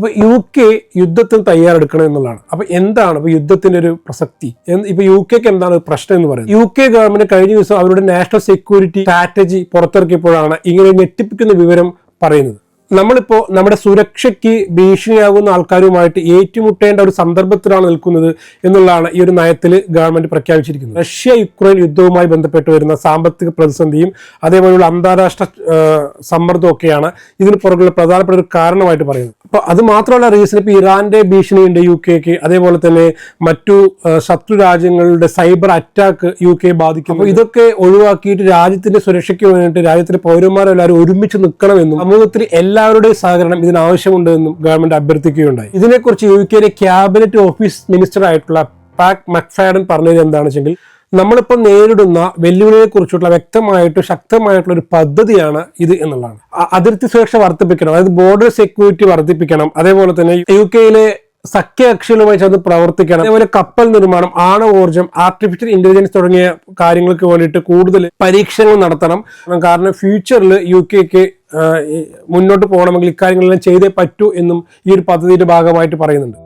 അപ്പൊ U K യുദ്ധത്തിന് തയ്യാറെടുക്കണം എന്നുള്ളതാണ്. അപ്പോൾ എന്താണ് ഇപ്പൊ യുദ്ധത്തിന്റെ ഒരു പ്രസക്തി? ഇപ്പോൾ ഇപ്പൊ യു കെക്ക് എന്താണ് പ്രശ്നം എന്ന് പറയുന്നത്? യു കെ ഗവൺമെന്റ് കഴിഞ്ഞ ദിവസം അവരുടെ നാഷണൽ സെക്യൂരിറ്റി സ്ട്രാറ്റജി പുറത്തിറക്കിയപ്പോഴാണ് ഇങ്ങനെ ഞെട്ടിപ്പിക്കുന്ന വിവരം പറയുന്നത്. നമ്മളിപ്പോ നമ്മുടെ സുരക്ഷയ്ക്ക് ഭീഷണിയാകുന്ന ആൾക്കാരുമായിട്ട് ഏറ്റുമുട്ടേണ്ട ഒരു സന്ദർഭത്തിലാണ് നിൽക്കുന്നത് എന്നുള്ളതാണ് ഈ ഒരു നയത്തിൽ ഗവൺമെന്റ് പ്രഖ്യാപിച്ചിരിക്കുന്നത്. റഷ്യ യുക്രൈൻ യുദ്ധവുമായി ബന്ധപ്പെട്ട് വരുന്ന സാമ്പത്തിക പ്രതിസന്ധിയും അതേപോലെയുള്ള അന്താരാഷ്ട്ര സമ്മർദ്ദമൊക്കെയാണ് ഇതിന് പുറകുള്ള പ്രധാനപ്പെട്ട ഒരു കാരണമായിട്ട് പറയുന്നത്. അപ്പൊ അത് മാത്രമല്ല റീസൺ ഇപ്പൊ ഇറാന്റെ ഭീഷണിയുണ്ട് യു കെക്ക് അതേപോലെ തന്നെ മറ്റു ശത്രു രാജ്യങ്ങളുടെ സൈബർ അറ്റാക്ക് യു കെ ബാധിക്കും അപ്പോൾ ഇതൊക്കെ ഒഴിവാക്കിയിട്ട് രാജ്യത്തിന്റെ സുരക്ഷയ്ക്ക് വേണ്ടിയിട്ട് രാജ്യത്തിലെ പൗരന്മാരെല്ലാവരും ഒരുമിച്ച് നിൽക്കണമെന്നും സമൂഹത്തിൽ എല്ലാവരുടെയും സഹകരണം ഇതിനാവശ്യമുണ്ട് എന്നും ഗവൺമെന്റ് അഭ്യർത്ഥിക്കുകയുണ്ടായി. ഇതിനെക്കുറിച്ച് യു കെയിലെ ക്യാബിനറ്റ് ഓഫീസ് മിനിസ്റ്റർ ആയിട്ടുള്ള പാക് മക്ഫാഡൻ പറഞ്ഞത് എന്താണെന്ന് വെച്ചെങ്കിൽ നമ്മളിപ്പോൾ നേരിടുന്ന വെല്ലുവിളിയെ കുറിച്ചുള്ള വ്യക്തമായിട്ട് ശക്തമായിട്ടുള്ള ഒരു പദ്ധതിയാണ് ഇത് എന്നുള്ളതാണ്. അതിർത്തി സുരക്ഷ വർദ്ധിപ്പിക്കണം. അതായത് ബോർഡർ സെക്യൂരിറ്റി വർദ്ധിപ്പിക്കണം. അതേപോലെ തന്നെ യു കെയിലെ സഖ്യകക്ഷികളുമായി ചേർന്ന് പ്രവർത്തിക്കണം. അതേപോലെ കപ്പൽ നിർമ്മാണം ആണവോർജം ആർട്ടിഫിഷ്യൽ ഇന്റലിജൻസ് തുടങ്ങിയ കാര്യങ്ങൾക്ക് വേണ്ടിയിട്ട് കൂടുതൽ പരീക്ഷണങ്ങൾ നടത്തണം. കാരണം ഫ്യൂച്ചറിൽ യു കെക്ക് മുന്നോട്ട് പോകണമെങ്കിൽ ഇക്കാര്യങ്ങളെല്ലാം ചെയ്തേ പറ്റൂ എന്നും ഈ ഒരു പദ്ധതിയുടെ ഭാഗമായിട്ട് പറയുന്നുണ്ട്.